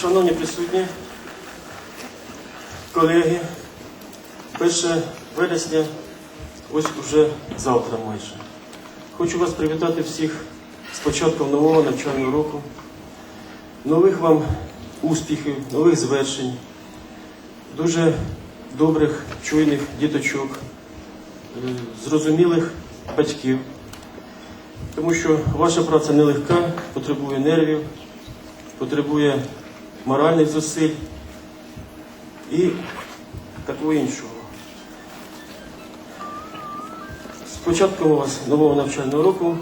Шановні присутні, колеги, 1 вересня, ось уже завтра майже. Хочу вас привітати всіх з початком нового навчального року, нових вам успіхів, нових звершень, дуже добрих, чуйних діточок, е, зрозумілих батьків. Тому що ваша праця нелегка, потребує нервів, потребує моральних зусиль і такого іншого. З початком у вас нового навчального року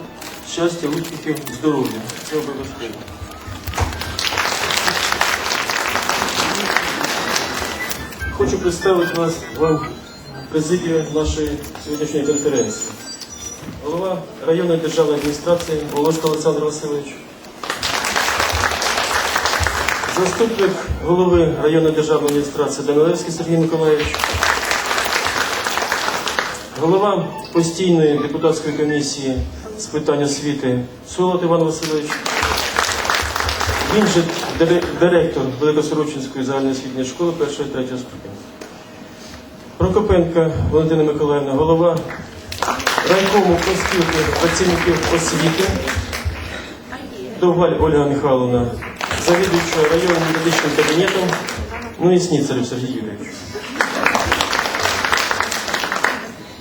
щастя, успіхів, здоров'я. Це обов'язково. Хочу представити вас вам президію нашої сьогоднішньої конференції. Голова районної державної адміністрації Волошко Олександр Васильович. Заступник голови районної державної адміністрації Данилевський Сергій Миколаївич. Голова постійної депутатської комісії з питань освіти Солод Іван Васильович. Він же директор Великосорочинської загальноосвітньої школи 1-3 ступеня. Прокопенка Валентина Миколаївна, голова райкому профспілки працівників освіти. Довгаль Ольга Михайловна, завідуюча районным медичним кабинетом, ну і Сніцарів Сергей Юрійович.